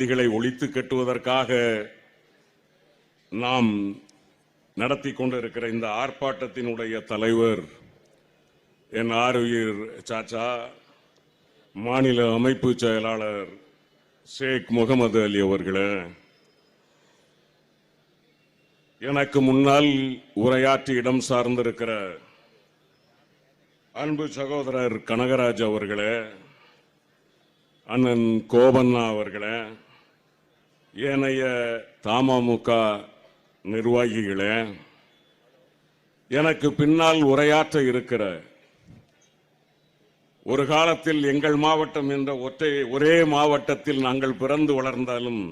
தீவிரவாதிகளை ஒழித்து கட்டுவதற்காக நாம் நடத்தி கொண்டிருக்கிற இந்த ஆர்ப்பாட்டத்தினுடைய தலைவர் என் ஆருயிர் சாச்சா மாநில அமைப்பு செயலாளர் ஷேக் முகமது அலி அவர்களே எனக்கு முன்னால் உரையாற்றி இடம் சார்ந்திருக்கிற அன்பு சகோதரர் கனகராஜ் அவர்களே அண்ணன் கோபண்ணா அவர்களே ஏனைய தமமுக நிர்வாகிகளே எனக்கு பின்னால் உரையாற்ற இருக்கிற ஒரு காலத்தில் எங்கள் மாவட்டம் என்ற ஒற்றை ஒரே மாவட்டத்தில் நாங்கள் பிறந்து வளர்ந்தாலும்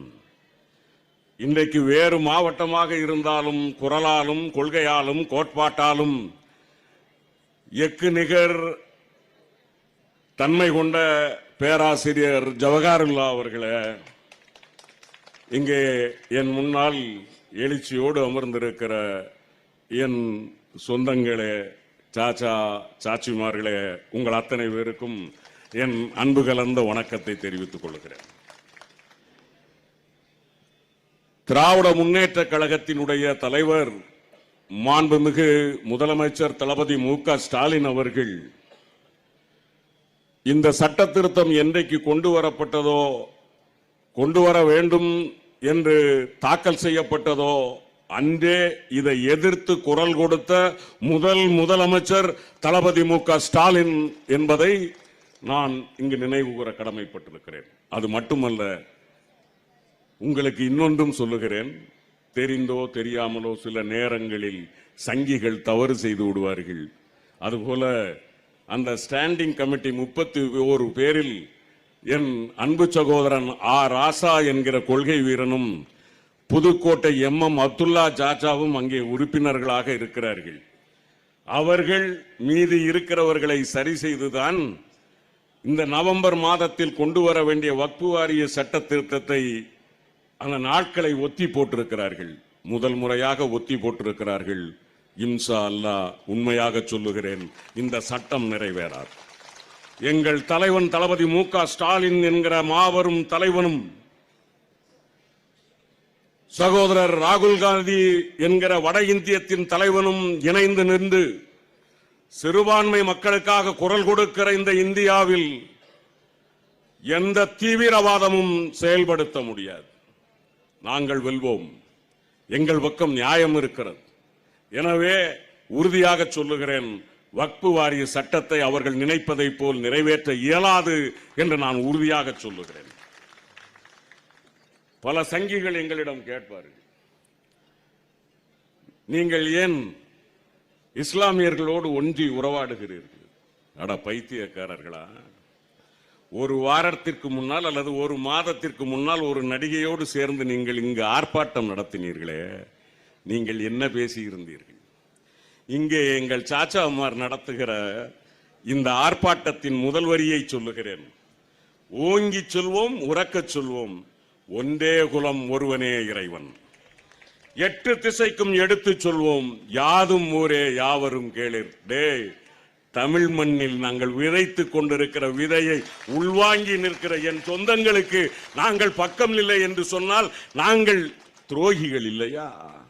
இன்றைக்கு வேறு மாவட்டமாக இருந்தாலும் குரலாலும் கொள்கையாலும் கோட்பாட்டாலும் எக்கு நிகர் தன்மை கொண்ட பேராசிரியர் ஜவஹர்லா அவர்களே இங்கே என் முன்னால் எழுச்சியோடு அமர்ந்திருக்கிற என் சொந்தங்களே சாச்சா சாச்சிமார்களே உங்கள் அத்தனை பேருக்கும் என் அன்பு கலந்த வணக்கத்தை தெரிவித்துக் கொள்கிறேன். திராவிட முன்னேற்ற கழகத்தினுடைய தலைவர் மாண்புமிகு முதலமைச்சர் தளபதி மு க ஸ்டாலின் அவர்கள் இந்த சட்ட திருத்தம் என்றைக்கு கொண்டு வரப்பட்டதோ கொண்டு வர வேண்டும் என்று தாக்கல் செய்யப்பட்டதோ அன்றே இதை எதிர்த்து குரல் கொடுத்த முதல் முதலமைச்சர் தளபதி மு ஸ்டாலின் என்பதை நான் இங்கு நினைவு கூற கடமைப்பட்டிருக்கிறேன். அது மட்டுமல்ல உங்களுக்கு இன்னொன்றும் சொல்லுகிறேன். தெரிந்தோ தெரியாமலோ சில நேரங்களில் சங்கிகள் தவறு செய்து விடுவார்கள். அதுபோல அந்த ஸ்டாண்டிங் கமிட்டி முப்பத்தி ஒரு பேரில் என் அன்பு சகோதரன் ஆ ராசா என்கிற கொள்கை வீரனும் புதுக்கோட்டை எம் எம் அப்துல்லா ஜாஜாவும் அங்கே உறுப்பினர்களாக இருக்கிறார்கள். அவர்கள் மீது இருக்கிறவர்களை சரி செய்துதான் இந்த நவம்பர் மாதத்தில் கொண்டு வர வேண்டிய வக்பு வாரிய சட்ட திருத்தத்தை அந்த நாட்களை ஒத்தி போட்டிருக்கிறார்கள். முதல் முறையாக ஒத்தி போட்டிருக்கிறார்கள். இம்சா அல்லாஹ் உண்மையாக சொல்லுகிறேன். இந்த சட்டம் நிறைவேறாது. எங்கள் தலைவன் தளபதி மு ஸ்டாலின் என்கிற மாபெரும் தலைவனும் சகோதரர் ராகுல் காந்தி என்கிற வட இந்தியத்தின் தலைவனும் இணைந்து நின்று சிறுபான்மை மக்களுக்காக குரல் கொடுக்கிற இந்த இந்தியாவில் எந்த தீவிரவாதமும் செயல்படுத்த முடியாது. நாங்கள் வெல்வோம். எங்கள் பக்கம் நியாயம் இருக்கிறது. எனவே உறுதியாக சொல்லுகிறேன். வக்பு வாரிய சட்டத்தை அவர்கள் நினைப்பதைப் போல் நிறைவேற்ற இயலாது என்று நான் உறுதியாக சொல்லுகிறேன். பல சங்கிகள் எங்களிடம் கேட்பார்கள். நீங்கள் ஏன் இஸ்லாமியர்களோடு ஒன்றி உறவாடுகிறீர்கள்? அட பைத்தியக்காரர்களா? ஒரு வாரத்திற்கு முன்னால் அல்லது ஒரு மாதத்திற்கு முன்னால் ஒரு நடிகையோடு சேர்ந்து நீங்கள் இங்கு ஆர்ப்பாட்டம் நடத்தினீர்களே. நீங்கள் என்ன பேசியிருந்தீர்கள்? இங்கே எங்கள் சாச்சா அம்மார் நடத்துகிற இந்த ஆர்ப்பாட்டத்தின் முதல் வரியை சொல்லுகிறேன். ஓங்கி சொல்வோம் உறக்கச் சொல்வோம். ஒன்றே குலம் ஒருவனே இறைவன். எட்டு திசைக்கும் எடுத்துச் சொல்வோம் யாதும் ஊரே யாவரும் கேளிர். டேய் தமிழ் மண்ணில் நாங்கள் விதைத்துக் கொண்டிருக்கிற விதையை உள்வாங்கி நிற்கிற என் சொந்தங்களுக்கு நாங்கள் பக்கம் இல்லை என்று சொன்னால் நாங்கள் துரோகிகள் இல்லையா?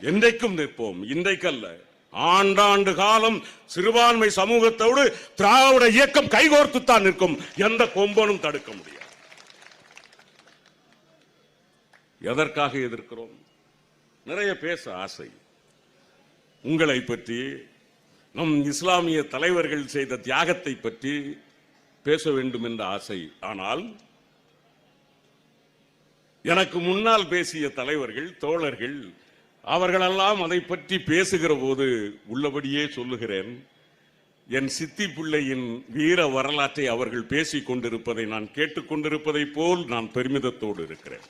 என்றைக்கும் நிற்போம். இன்றைக்கல்ல. ஆண்டாண்டு காலம் சிறுபான்மை சமூகத்தோடு திராவிட இயக்கம் கைகோர்த்துத்தான் நிற்கும். எந்த கொம்பனும் தடுக்க முடியாது. எதற்காக எதிர்க்கிறோம்? நிறைய பேச ஆசை. உங்களை பற்றி நம் இஸ்லாமிய தலைவர்கள் செய்த தியாகத்தை பற்றி பேச வேண்டும் என்ற ஆசை. ஆனால் எனக்கு முன்னால் பேசிய தலைவர்கள் தோழர்கள் அவர்களெல்லாம் அதை பற்றி பேசுகிற போது உள்ளபடியே சொல்லுகிறேன் என் சித்தி பிள்ளையின் வீர வரலாற்றை அவர்கள் பேசிக் கொண்டிருப்பதை நான் கேட்டுக்கொண்டிருப்பதைப் போல் நான் பெருமிதத்தோடு இருக்கிறேன்.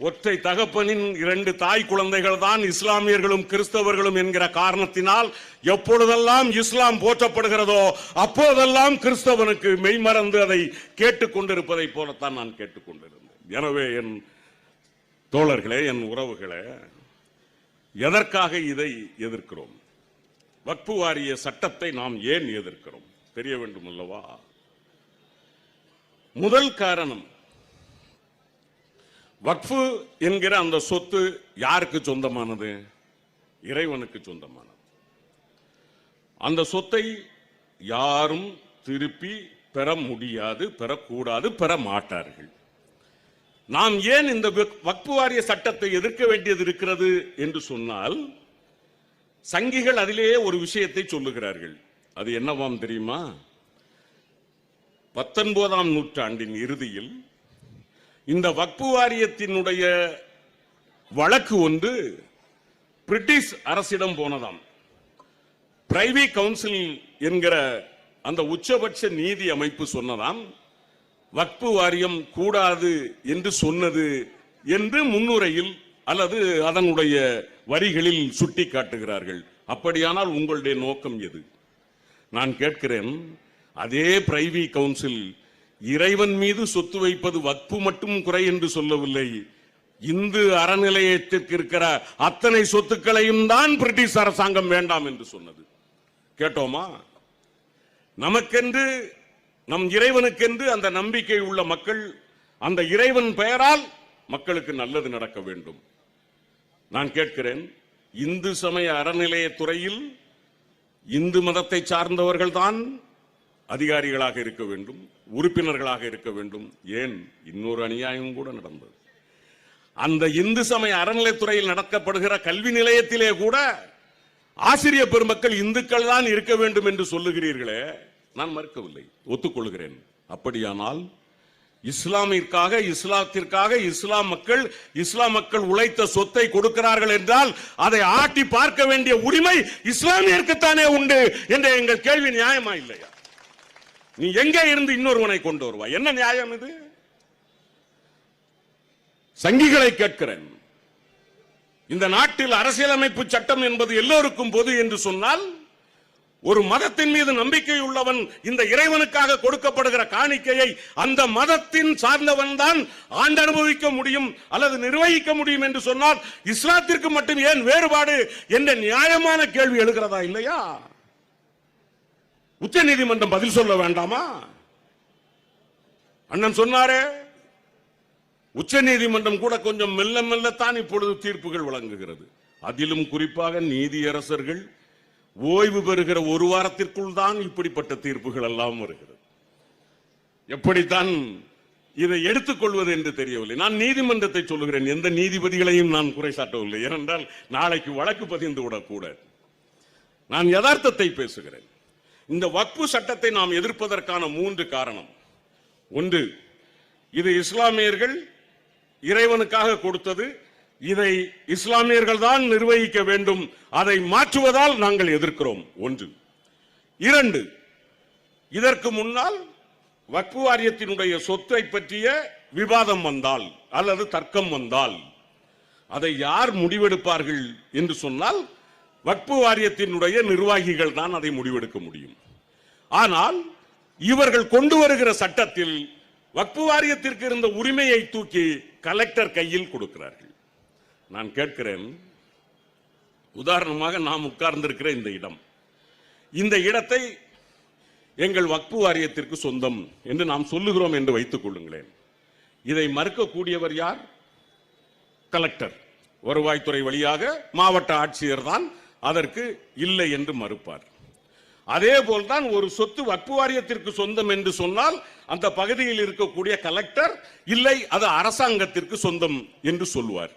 ஒற்றை தகப்பனின் இரண்டு தாய் குழந்தைகள் தான் இஸ்லாமியர்களும் கிறிஸ்தவர்களும் என்கிற காரணத்தினால் எப்பொழுதெல்லாம் இஸ்லாம் போற்றப்படுகிறதோ அப்போதெல்லாம் கிறிஸ்தவனுக்கு மெய்மறந்து அதை கேட்டுக்கொண்டிருப்பதை போலத்தான் நான் கேட்டுக்கொண்டிருந்தேன் எனவே என் தோழர்களே என் உறவுகளே எதற்காக இதை எதிர்க்கிறோம்? வக்பு வாரிய சட்டத்தை நாம் ஏன் எதிர்க்கிறோம்? தெரிய வேண்டும் அல்லவா முதல் காரணம் வக்ஃபு என்கிற அந்த சொத்து யாருக்கு சொந்தமானது? இறைவனுக்கு சொந்தமானது. அந்த சொத்தை யாரும் திருப்பி பெற முடியாது பெறக்கூடாது பெற மாட்டார்கள். நாம் ஏன் இந்த வக்- வாரிய சட்டத்தை எதிர்க்க வேண்டியது இருக்கிறது என்று சொன்னால் சங்கிகள் அதிலேயே ஒரு விஷயத்தை சொல்லுகிறார்கள். அது என்னவாம் தெரியுமா? பத்தொன்பதாம் நூற்றாண்டின் இறுதியில் இந்த வக்பு வாரியத்தினுடைய வழக்கு ஒன்று பிரிட்டிஷ் அரசிடம் போனதாம். பிரைவி கவுன்சில் என்கிற அந்த உச்சபட்ச நீதி அமைப்பு சொன்னதாம். வக்பு வாரியம் கூடாது என்று சொன்னது என்று முன்னுரையில் அல்லது அதனுடைய வரிகளில் சுட்டி காட்டுகிறார்கள் அப்படியானால் உங்களுடைய நோக்கம் எது? நான் கேட்கிறேன் அதே பிரைவி கவுன்சில் இறைவன் மீது சொத்து வைப்பது வக்பு மட்டும் குறை என்று சொல்லவில்லை. இந்து அறநிலையத்திற்கு இருக்கிற அத்தனை சொத்துக்களையும் தான் பிரிட்டிஷ் அரசாங்கம் வேண்டாம் என்று சொன்னது. கேட்டோமா? நமக்கென்று நம் இறைவனுக்கென்று அந்த நம்பிக்கை உள்ள மக்கள் அந்த இறைவன் பெயரால் மக்களுக்கு நல்லது நடக்க வேண்டும். நான் கேட்கிறேன் இந்து சமய அறநிலையத்துறையில் இந்து மதத்தை சார்ந்தவர்கள் தான் அதிகாரிகளாக இருக்க வேண்டும் உறுப்பினர்களாக இருக்க வேண்டும். ஏன்? இன்னொரு அநியாயம் கூட நடந்தது. அந்த இந்து சமய அறநிலைத்துறையில் நடக்கப்படுகிற கல்வி நிலையத்திலே கூட ஆசிரிய பெருமக்கள் இந்துக்கள் தான் இருக்க வேண்டும் என்று சொல்லுகிறீர்களே நான் மறுக்கவில்லை. ஒத்துக்கொள்கிறேன். அப்படியானால் இஸ்லாமிற்காக இஸ்லாத்திற்காக இஸ்லாம் மக்கள் இஸ்லாம் மக்கள் உழைத்த சொத்தை கொடுக்கிறார்கள் என்றால் அதை ஆட்டி பார்க்க வேண்டிய உரிமை இஸ்லாமியருக்குத்தானே உண்டு என்ற எங்கள் கேள்வி நியாயமா இல்லையா? நீ எங்கே இருந்து இன்னொருவனை கொண்டு வருவாய்? என்ன நியாயம் இது? சங்கிகளை கேட்கிறேன். இந்த நாட்டில் அரசியலமைப்பு சட்டம் என்பது எல்லோருக்கும் பொது என்று சொன்னால் ஒரு மதத்தின் மீது நம்பிக்கை உள்ளவன் இந்த இறைவனுக்காக கொடுக்கப்படுகிற காணிக்கையை அந்த மதத்தின் சார்ந்தவன் தான் ஆண்டு அனுபவிக்க முடியும் அல்லது நிர்வகிக்க முடியும் என்று சொன்னால் இஸ்லாத்திற்கு மட்டும் ஏன் வேறுபாடு என்ற நியாயமான கேள்வி எழுகிறதா இல்லையா? உச்ச நீதிமன்றம் பதில் சொல்ல வேண்டாமா? அண்ணன் சொன்னாரே உச்ச நீதிமன்றம் கூட கொஞ்சம் மெல்ல மெல்லத்தான் இப்பொழுது தீர்ப்புகள் வழங்குகிறது. அதிலும் குறிப்பாக நீதியரசர்கள் ஓய்வு பெறுகிற ஒரு வாரத்திற்குள் தான் இப்படிப்பட்ட தீர்ப்புகள் எல்லாம் வருகிறது. எப்படித்தான் இதை எடுத்துக்கொள்வது என்று தெரியவில்லை. நான் நீதிமன்றத்தை சொல்லுகிறேன். எந்த நீதிபதிகளையும் நான் குறை சாட்டவில்லை. ஏனென்றால் நாளைக்கு வழக்கு பதிந்து விடக்கூடாது. நான் யதார்த்தத்தை பேசுகிறேன். இந்த வக்பு சட்டத்தை நாம் எதிர்ப்பதற்கான மூன்று காரணம். ஒன்று இது இஸ்லாமியர்கள் இறைவனுக்காக கொடுத்தது இதை இஸ்லாமியர்கள் தான் நிர்வகிக்க வேண்டும். அதை மாற்றுவதால் நாங்கள் எதிர்க்கிறோம். ஒன்று. இரண்டு. இதற்கு முன்னால் வக்பு வாரியத்தினுடைய சொத்தை பற்றிய விவாதம் வந்தால் அல்லது தர்க்கம் வந்தால் அதை யார் முடிவெடுப்பார்கள் என்று சொன்னால் வக்பு வாரியத்தினுடைய நிர்வாகிகள் தான் அதை முடிவெடுக்க முடியும். ஆனால் இவர்கள் கொண்டு வருகிற சட்டத்தில் வக்பு வாரியத்திற்கு இருந்த உரிமையை தூக்கி கலெக்டர் கையில் கொடுக்கிறார்கள். நான் கேட்கிறேன் உதாரணமாக நாம் உட்கார்ந்திருக்கிற இந்த இடம். இந்த இடத்தை எங்கள் வக்பு வாரியத்திற்கு சொந்தம் என்று நாம் சொல்லுகிறோம் என்று வைத்துக் கொள்ளுங்களேன். இதை மறுக்கக்கூடியவர் யார்? கலெக்டர். வருவாய்த்துறை வழியாக மாவட்ட ஆட்சியர் தான் அதற்கு இல்லை என்று மறுப்பார். அதே போல்தான் ஒரு சொத்து வக்பு வாரியத்திற்கு சொந்தம் என்று சொன்னால் அந்த பகுதியில் இருக்கக்கூடிய கலெக்டர் இல்லை அது அரசாங்கத்திற்கு சொந்தம் என்று சொல்லுவார்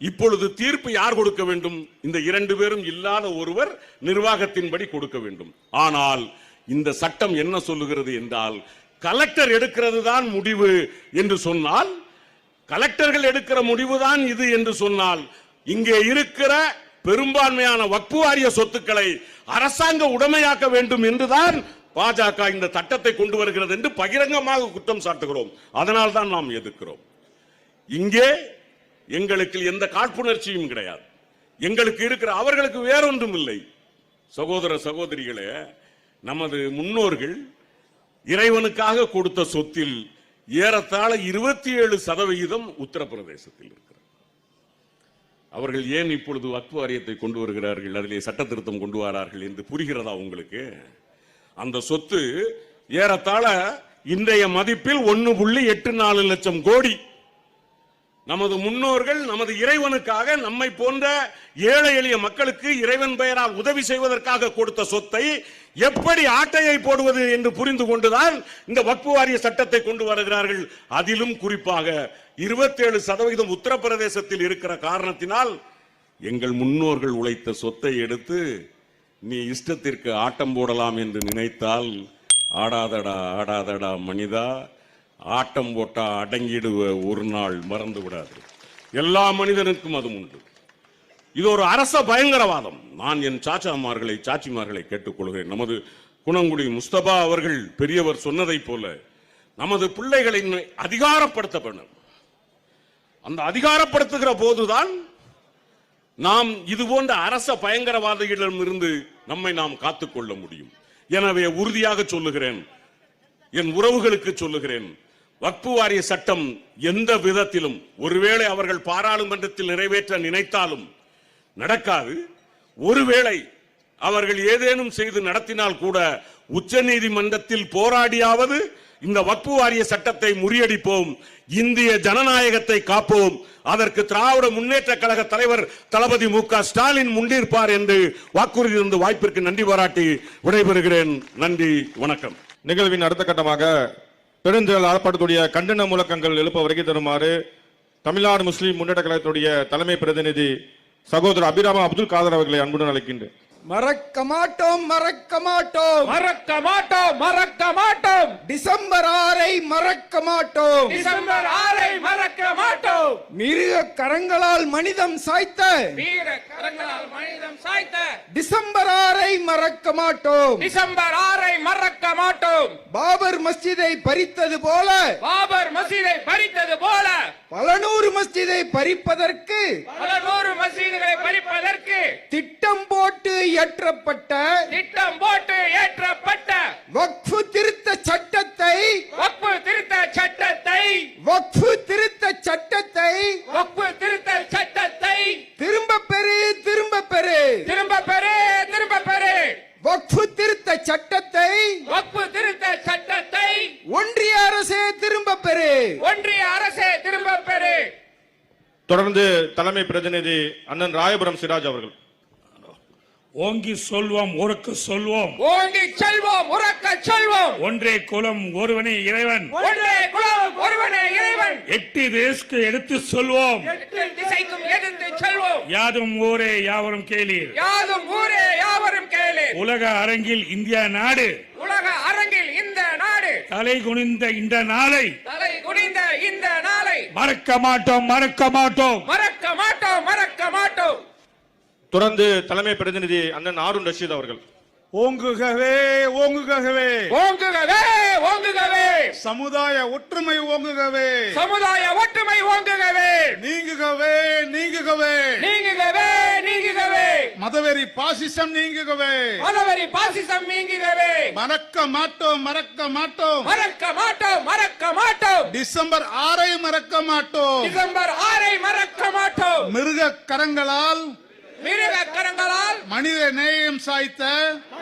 இப்பொழுது தீர்ப்பு யார் கொடுக்க வேண்டும்? இந்த இரண்டு பேரும் இல்லாத ஒருவர் நிர்வாகத்தின்படி கொடுக்க வேண்டும். ஆனால் இந்த சட்டம் என்ன சொல்லுகிறது என்றால் கலெக்டர் எடுக்கிறது தான் முடிவு என்று சொன்னால் கலெக்டர்கள் எடுக்கிற முடிவுதான் இது என்று சொன்னால் இங்கே இருக்கிற பெரும்பான்மையான வக்பு வாரிய சொத்துக்களை அரசாங்க உடமையாக்க வேண்டும் என்றுதான் பாஜக இந்த சட்டத்தை கொண்டு வருகிறது என்று பகிரங்கமாக குற்றம் சாட்டுகிறோம். அதனால் தான் நாம் எதிர்க்கிறோம். இங்கே எங்களுக்கு எந்த காழ்ப்புணர்ச்சியும் கிடையாது. எங்களுக்கு இருக்கிற அவர்களுக்கு வேறொன்றும் இல்லை சகோதர சகோதரிகளே நமது முன்னோர்கள் இறைவனுக்காக கொடுத்த சொத்தில் ஏறத்தாழ இருபத்தி ஏழு சதவிகிதம் உத்தரப்பிரதேசத்தில் இருக்கிறது. அவர்கள் ஏன் இப்பொழுது வக்பு வாரியத்தை கொண்டு வருகிறார்கள் அதிலே சட்ட திருத்தம் கொண்டு வரார்கள் என்று புரிகிறதா உங்களுக்கு? அந்த சொத்து ஏறத்தாழ இன்றைய மதிப்பில் ஒன்னு புள்ளி எட்டு நாலு லட்சம் கோடி. நமது முன்னோர்கள் நமது இறைவனுக்காக நம்மை போன்ற ஏழை எளிய மக்களுக்கு இறைவன் பெயரால் உதவி செய்வதற்காக கொடுத்த சொத்தை எப்படி ஆட்டையை போடுவது என்று புரிந்து கொண்டுதான் இந்த வக்பு வாரிய சட்டத்தை கொண்டு வருகிறார்கள். அதிலும் குறிப்பாக 27% சதவீதம் உத்தரப்பிரதேசத்தில் இருக்கிற காரணத்தினால் எங்கள் முன்னோர்கள் உழைத்த சொத்தை எடுத்து நீ இஷ்டத்திற்கு ஆட்டம் போடலாம் என்று நினைத்தால் ஆடாதடா ஆடாதடா மனிதா ஆட்டம் போட்டா அடங்கிடுவ ஒரு நாள் மறந்து விடாது. எல்லா மனிதனுக்கும் அது உண்டு. இது ஒரு அரச பயங்கரவாதம். நான் என் சாச்சாமார்களை சாச்சிமார்களை கேட்டுக்கொள்கிறேன். நமது குணங்குடி முஸ்தபா அவர்கள் பெரியவர் சொன்னதைப் போல நமது பிள்ளைகளை அதிகாரப்படுத்த வேண்டும். அந்த அதிகாரப்படுத்துகிற போதுதான் நாம் இது போன்ற அரச பயங்கரவாதிகளிடமிருந்து நம்மை நாம் காத்துக்கொள்ள முடியும். எனவே உறுதியாக சொல்லுகிறேன். என் உறவுகளுக்கு சொல்லுகிறேன். வக்பு வாரிய சட்டம் எந்த விதத்திலும் ஒருவேளை அவர்கள் பாராளுமன்றத்தில் நிறைவேற்ற நினைத்தாலும் நடக்காது. ஒருவேளை அவர்கள் ஏதேனும் செய்து நடத்தினால் கூட உச்சநீதிமன்றத்தில் போராடியாவது இந்த வக்பு வாரிய சட்டத்தை முறியடிப்போம் இந்திய ஜனநாயகத்தை காப்போம். அதற்கு திராவிட முன்னேற்ற கழக தலைவர் தளபதி மு க ஸ்டாலின் முன்னிற்பார் என்று வாக்குறுதி தந்து வாய்ப்பிற்கு நன்றி பாராட்டி விடைபெறுகிறேன். நன்றி வணக்கம். நிகழ்வின் அடுத்த கட்டமாக பெருந்திரள் ஆர்ப்பாட்டத்துடைய கண்டன முழக்கங்கள் எழுப்ப வருகை தருமாறு தமிழ்நாடு முஸ்லீம் முன்னேற்ற கழகத்துடைய தலைமை பிரதிநிதி சகோதரர் அபிராம அப்துல் காதர் அவர்களை அன்புடன் அழைக்கின்றேன். மறக்க மாட்டோம் மறக்க மாட்டோம். மறக்க மாட்டோம் மறக்க மாட்டோம். டிசம்பர் ஆறை மறக்க மாட்டோம். டிசம்பர் ஆறை மறக்க மாட்டோம். மிருக கரங்களால் மனிதம் சாய்த்த. வீர கரங்களால் மனிதம் சாய்த்த. டிசம்பர் ஆறை மறக்க மாட்டோம். டிசம்பர் ஆறை மறக்க மாட்டோம். பாபர் மஸ்ஜிதை பறித்தது போல. பாபர் மசீதை பறித்தது போல. பல நூறு மஸ்ஜிதை பறிப்பதற்கு. பல நூறு மசீதுகளை பறிப்பதற்கு. திட்டம் போட்டு இயற்றப்பட்ட திட்டம் போட்டு ஏற்றப்பட்ட வக்ஃபு திருத்த சட்டத்தை வக்பு திருத்த சட்டத்தை வக்ஃபு திருத்த சட்டத்தை வக்பு திருத்த சட்டத்தை திரும்ப பெறு திரும்ப பெறு. திரும்ப பெறு திரும்ப பெறு. வக்ஃபு திருத்த சட்டத்தை வக்பு திருத்த சட்டத்தை ஒன்றிய அரசே திரும்ப பெறு. ஒன்றிய அரசே திரும்ப பெறு. தொடர்ந்து தலைமை பிரதிநிதி அண்ணன் ராயபுரம் சிராஜ் அவர்கள். ஓங்கி சொல்வோம் உறக்க சொல்வோம். ஓங்கி செல்வோம் உறக்க செல்வோம். ஒன்றே குலம் ஒருவனே இறைவன். ஒன்றே குலம் ஒருவனே இறைவன். எட்டு தேசக்கு எடுத்து சொல்வோம். எட்டு திசைக்கும் எதிர்த்து செல்வோம். யாதும் ஊரே யாவரும் கேளீர். யாதும் ஊரே யாவரும் கேளு உலக அரங்கில் இந்தியா நாடு. உலக அரங்கில் இந்த நாடு. தலை குனிந்த இந்த நாளை. தலை குனிந்த இந்த நாளை. மறக்க மாட்டோம் மறக்க மாட்டோம். மறக்க தொடர்ந்து தலைமை பிரதிநிதி அண்ணன் ஆருண் ரஷீத் அவர்கள். ஓங்குகவே ஓங்குகவே. ஓங்குகவே ஓங்குகவே. சமுதாய ஒற்றுமை ஓங்குகவே. சமுதாய ஒற்றுமை ஓங்குகவே. நீங்குகவே நீங்குகவே. நீங்குகவே நீங்குகவே. மதவெறி பாசிசம் நீங்குகவே. மதவரி பாசிசம் நீங்குகவே. மறக்க மாட்டோம் மறக்க மாட்டோம். மறக்க மாட்டோம் மறக்க மாட்டோம். டிசம்பர் ஆறை மறக்க மாட்டோம். டிசம்பர் ஆறை மறக்க மாட்டோம். மிருக கரங்களால் மிருக கரங்களால் மனித நேயம் சாய்த்த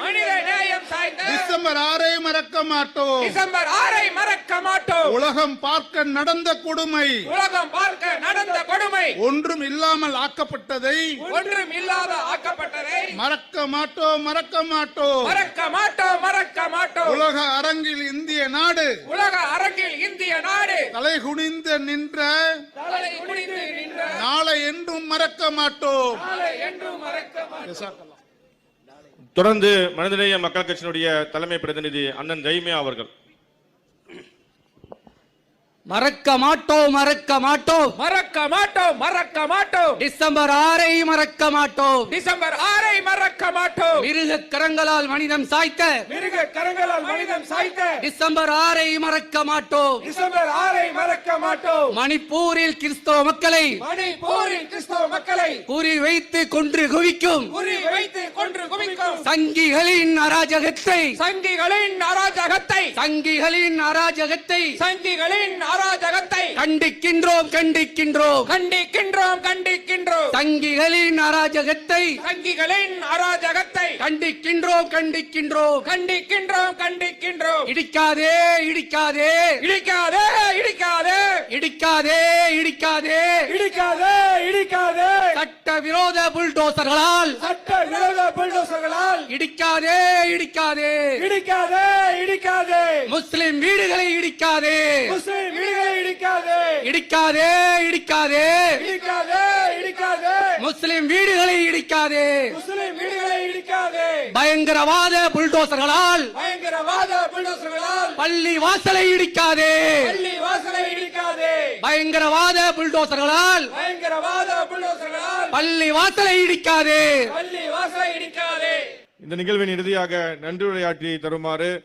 மனித நேயம் சாய்ந்த டிசம்பர் ஆறை மறக்க மாட்டோம். டிசம்பர் ஆறை மறக்க மாட்டோம். உலகம் பார்க்க நடந்த கொடுமை. உலகம் பார்க்க நடந்த கொடுமை. ஒன்றும் இல்லாமல் ஆக்கப்பட்டதை ஒன்றும் இல்லாத ஆக்கப்பட்டதை மறக்க மாட்டோம் மறக்க மாட்டோம். மறக்க மாட்டோம் மறக்க மாட்டோம். உலக அரங்கில் இந்திய நாடு. உலக அரங்கில் இந்திய நாடு. தலை குனிந்து நின்ற தலை குனிந்து என்றும் மறக்க மாட்டோம். நாளை என்றும் மறக்க மாட்டோம். தொடர்ந்து மனிதநேய மக்கள் கட்சியினுடைய தலைமை பிரதிநிதி அண்ணன் ஜெய்மியா அவர்கள். மறக்க மாட்டோம் மறக்க மாட்டோம். மறக்க மாட்டோம் மறக்க மாட்டோம். டிசம்பர் ஆறை மறக்க மாட்டோம். டிசம்பர் ஆறை மறக்க மாட்டோம். மிருக கரங்களால் மனிதம் சாய்த்த. மிருக கரங்களால் மனிதம் சாய்த்த. டிசம்பர் ஆறை மறக்க மாட்டோம். டிசம்பர் ஆறை மறக்க மாட்டோம். மணிப்பூரில் கிறிஸ்தவ மக்களை. மணிப்பூரின் கிறிஸ்தவ மக்களை. குறி வைத்து கொன்று குவிக்கும். குறி வைத்து கொன்று குவிக்கும். சங்கிகளின் அராஜகத்தை. சங்கிகளின் அராஜகத்தை சங்கிகளின் அராஜகத்தை சங்கிகளின் அராஜகத்தை கண்டிக்கின்றோம் கண்டிக்கின்றோம். கண்டிக்கின்றோம் கண்டிக்கின்றோம். சங்கிகளின் அராஜகத்தை சங்கிகளின் அராஜகத்தை கண்டிக்கின்றோம் கண்டிக்கின்றோம். கண்டிக்கின்றோம் கண்டிக்கின்றோம். இடிக்காதே இடிக்காதே. இடிக்காதே இடிக்காதே. இடிக்காதே இடிக்காதே. இடிக்காதே இடிக்காதே. சட்ட விரோத புல்டோசர்களால் சட்ட விரோத புல்டோசர்களால் இடிக்காதே இடிக்காதே. இடிக்காதே இடிக்காதே. முஸ்லிம் வீடுகளை இடிக்காதே. முஸ்லிம் வீடுகளை இடிக்காதே. இடிக்காதே இடிக்காதே. இடிக்காதே இடிக்காதே. முஸ்லிம் வீடுகளை இடிக்காதே. முஸ்லிம் வீடுகளை இடிக்காதே. பயங்கரவாத புல்டோசர்களால் பயங்கரவாத புல்டோசர்களால் பள்ளி வாசலை இடிக்காதே. பள்ளி வாசலை இடிக்காதே. பயங்கரவாத புல்டோசர்களால் பயங்கரவாத புல்டோசர்களால் பள்ளி வாசலை இடிக்காதே. பள்ளி வாசலை இடிக்காதே. இந்த நிகழ்வின் இறுதியாக நன்றியுரையாற்றி தருமாறு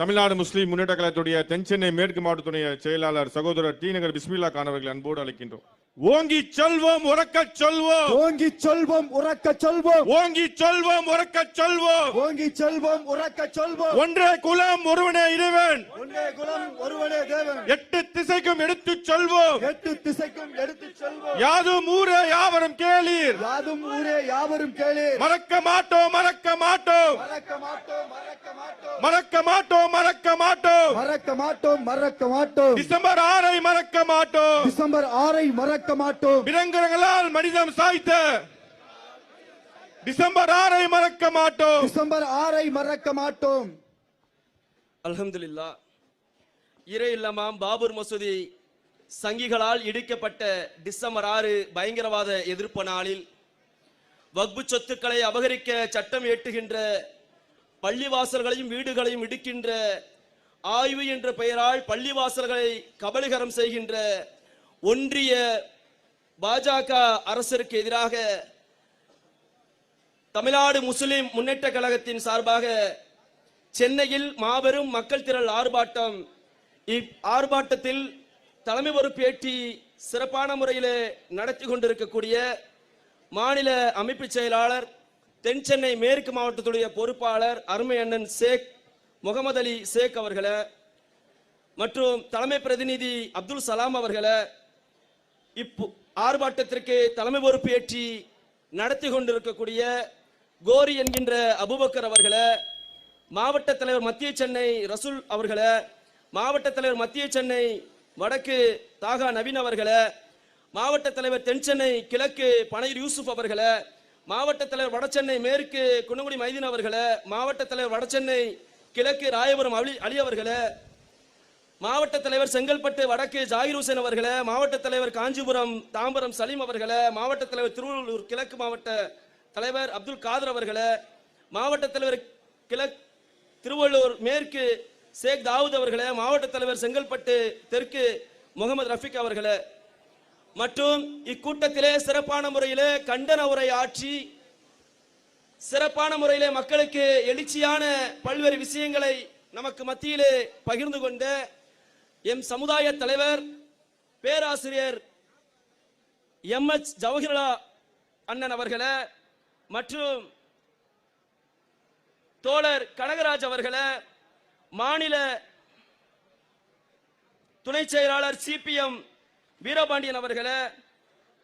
தமிழ்நாடு முஸ்லிம் முன்னேற்ற கழகத்துடைய தென்சென்னை மேற்கு மாவட்டத்துடைய செயலாளர் சகோதரர் டி நகர் பிஸ்மில்லா கான் அவர்களை அன்போடு அழைக்கின்றோம். ஓங்கி சொல்வோம் உறக்க சொல்வோம். ஓங்கி சொல்வோம் உறக்க சொல்வோம். ஓங்கி சொல்வோம் உறக்க சொல்வோம். ஓங்கி சொல்வோம் உறக்க சொல்வோம். ஒன்றே குலம் ஒருவனே இறைவன். ஒன்றே குலம் ஒருவனே தேவன். எட்டு திசைக்கும் எடுத்துச் சொல்வோம். எட்டு திசைக்கும் எடுத்துச் சொல்வோம். யாதும் ஊரே யாவரும் கேளீர். யாதும் ஊரே யாவரும் கேளு மறக்க மாட்டோம் மறக்க மாட்டோம். மறக்க மாட்டோம் மறக்க மாட்டோம். மறக்க மாட்டோம் மறக்க மாட்டோம். மறக்க மாட்டோம் மறக்க மாட்டோம். டிசம்பர் ஆறை மறக்க மாட்டோம். டிசம்பர் ஆறை மறக்க மாட்டோம். விலங்குகளால் மனிதம் சாய்த்த டிசம்பர் ஆறை மறக்க மாட்டோம். டிசம்பர் ஆறை மறக்க மாட்டோம். அல்ஹம்துலில்லா இறை இல்லமாம் பாபூர் மசூதி சங்கிகளால் இடிக்கப்பட்ட டிசம்பர் ஆறு பயங்கரவாத எதிர்ப்பு நாளில் வக்பு சொத்துக்களை அபகரிக்க சட்டம் ஏற்றுகின்ற பள்ளிவாசல்களையும் வீடுகளையும் இடிக்கின்ற ஆய்வு என்ற பெயரால் பள்ளிவாசல்களை கபலீகரம் செய்கின்ற ஒன்றிய பாஜக அரசருக்கு எதிராக தமிழ்நாடு முஸ்லிம் முன்னேற்ற கழகத்தின் சார்பாக சென்னையில் மாபெரும் மக்கள் திரள் ஆர்ப்பாட்டம் இப் ஆர்ப்பாட்டத்தில் தலைமை பொறுப்பேற்றி சிறப்பான முறையில் நடத்தி கொண்டிருக்கக்கூடிய மாநில அமைப்பு செயலாளர் தென் சென்னை மேற்கு மாவட்டத்துடைய பொறுப்பாளர் அருமை அண்ணன் ஷேக் முகமது அலி ஷேக் அவர்களை மற்றும் தலைமை பிரதிநிதி அப்துல் சலாம் அவர்களை இப்போ ஆர்ப்பாட்டத்திற்கு தலைமை பொறுப்பு ஏற்றி நடத்தி கொண்டிருக்கக்கூடிய கோரி என்கின்ற அபுபக்கர் அவர்களை மாவட்ட தலைவர் மத்திய சென்னை ரசூல் அவர்களை மாவட்ட தலைவர் மத்திய சென்னை வடக்கு தாகா நவீன் அவர்களை மாவட்ட தலைவர் தென் சென்னை கிழக்கு பனையூர் யூசுப் அவர்களை மாவட்ட தலைவர் வடசென்னை மேற்கு குன்னங்குடி மைதீன் அவர்களை மாவட்ட தலைவர் வடசென்னை கிழக்கு ராயபுரம் அலி அலி அவர்களை மாவட்ட தலைவர் செங்கல்பட்டு வடக்கு ஜாகிர் ஹுசேன் அவர்களை மாவட்ட தலைவர் காஞ்சிபுரம் தாம்பரம் சலீம் அவர்களை மாவட்ட தலைவர் திருவள்ளூர் கிழக்கு மாவட்ட தலைவர் அப்துல் காதர் அவர்களை மாவட்ட தலைவர் கிழக் திருவள்ளூர் மேற்கு ஷேக் தாவூத் அவர்களை மாவட்ட தலைவர் செங்கல்பட்டு தெற்கு முகமது ரஃபிக் அவர்களை. மற்றும் இக்கூட்டத்திலே சிறப்பான முறையிலே கண்டன உரை ஆற்றி சிறப்பான முறையிலே மக்களுக்கு எழுச்சியான பல்வேறு விஷயங்களை நமக்கு மத்தியிலே பகிர்ந்து கொண்ட எம் சமுதாய தலைவர் பேராசிரியர் எம் எச் ஜவஹர்லா அண்ணன் அவர்களை மற்றும் தோழர் கனகராஜ் அவர்களை மாநில துணை செயலாளர் சிபிஎம் வீரபாண்டியன் அவர்களை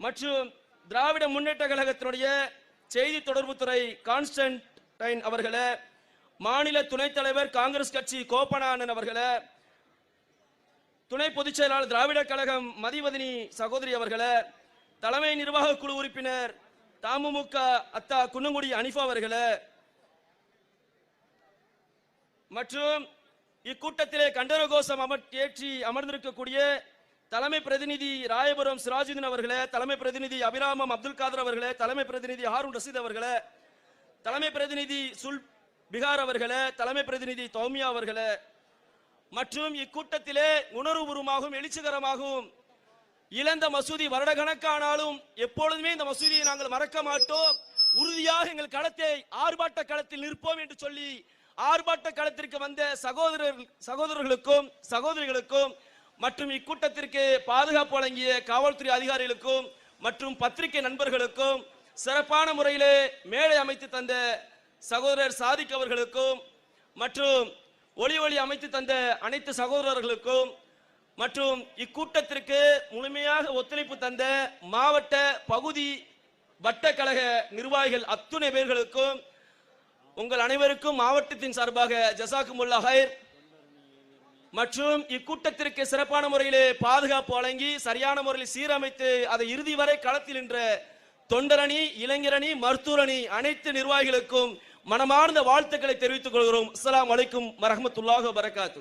மற்றும் திராவிட முன்னேற்ற கழகத்தினுடைய செய்தி தொடர்புத்துறை கான்ஸ்டன்டைன் அவர்களை மாநில துணைத் தலைவர் காங்கிரஸ் கட்சி கோபனானன் அவர்களை துணை பொதுச் செயலாளர் திராவிட கழகம் மதிவதினி சகோதரி அவர்களை தலைமை நிர்வாக குழு உறுப்பினர் தமுமுக அத்தா குன்னங்குடி அனிஃபா அவர்களை மற்றும் இக்கூட்டத்திலே கண்டரகோஷம் அமர் ஏற்றி அமர்ந்திருக்கக்கூடிய தலைமை பிரதிநிதி ராயபுரம் சிராஜுதீன் அவர்களே தலைமை பிரதிநிதி அபிராமம் அப்துல் காதர் அவர்களே தலைமை பிரதிநிதி ஹாரூன் ரசீத் அவர்களே தலைமை பிரதிநிதி சுல் பிகார் அவர்களே தலைமை பிரதிநிதி தௌமியா அவர்களே மற்றும் இக்கூட்டத்திலே உணர்வுபூர்வமாகவும் எழுச்சிகரமாகவும் இழந்த மசூதி வருடக்கணக்கானாலும் எப்பொழுதுமே இந்த மசூதியை நாங்கள் மறக்க மாட்டோம். உறுதியாக எங்கள் களத்தை ஆர்ப்பாட்ட களத்தில் நிற்போம் என்று சொல்லி ஆர்ப்பாட்ட களத்திற்கு வந்த சகோதரர் சகோதரர்களுக்கும் சகோதரிகளுக்கும் மற்றும் இக்கூட்டத்திற்கு பாதுகாப்பு வழங்கிய காவல்துறை அதிகாரிகளுக்கும் மற்றும் பத்திரிகை நண்பர்களுக்கும் சிறப்பான முறையிலே மேடை அமைத்து தந்த சகோதரர் சாதிக் அவர்களுக்கும் மற்றும் ஒளி ஒளி அமைத்து தந்த அனைத்து சகோதரர்களுக்கும் மற்றும் இக்கூட்டத்திற்கு முழுமையாக ஒத்துழைப்பு தந்த மாவட்ட பகுதி வட்ட கழக நிர்வாகிகள் அத்துணை பேர்களுக்கும் உங்கள் அனைவருக்கும் மாவட்டத்தின் சார்பாக ஜசாக்குமுல்லா ஹைர் மற்றும் இக்கூட்டத்திற்கு சிறப்பான முறையிலே பாதுகாப்பு வழங்கி சரியான முறையில் சீரமைத்து அதை இறுதி வரை களத்தில் நின்ற தொண்டரணி இளைஞரணி மருத்துவரணி அனைத்து நிர்வாகிகளுக்கும் மனமார்ந்த வாழ்த்துக்களை தெரிவித்துக் கொள்கிறோம். அஸ்லாம் வலைக்கும் வரமத்துல்லாஹ் வரகாத்து